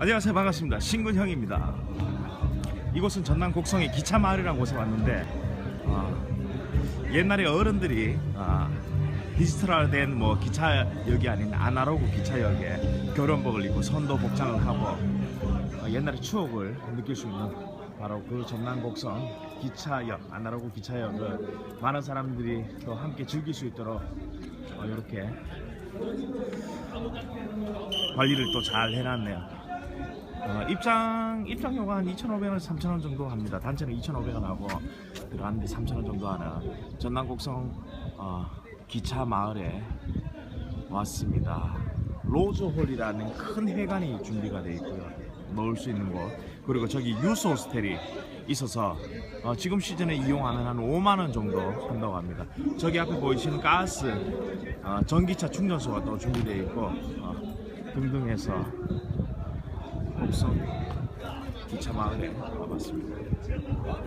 안녕하세요. 반갑습니다. 신근형입니다. 이곳은 전남 곡성의 기차 마을이라는 곳에 왔는데 아, 옛날에 어른들이 아, 디지털화된 뭐 기차역이 아닌 아날로그 기차역에 교련복을 입고 선도 복장을 하고 어, 옛날의 추억을 느낄 수 있는 바로 그 전남 곡성 기차역 아날로그 기차역을 많은 사람들이 또 함께 즐길 수 있도록 이렇게 관리를 또 잘 해놨네요. 어, 입장 입장료가 한 2,500원, 3,000원 정도 합니다. 단체는 2,500원 하고 들어갔는데 3,000원 정도 하는 전남 곡성 어, 기차 마을에 왔습니다. 로즈홀이라는 큰 회관이 준비가 되어 있고요. 넣을 수 있는 곳 그리고 저기 유스 호스텔이 있어서 어, 지금 시즌에 이용하면 한 5만 원 정도 한다고 합니다. 저기 앞에 보이시는 가스 어, 전기차 충전소가 또 준비되어 있고 어, 등등 해서 곡성 기차 마을에 와봤습니다.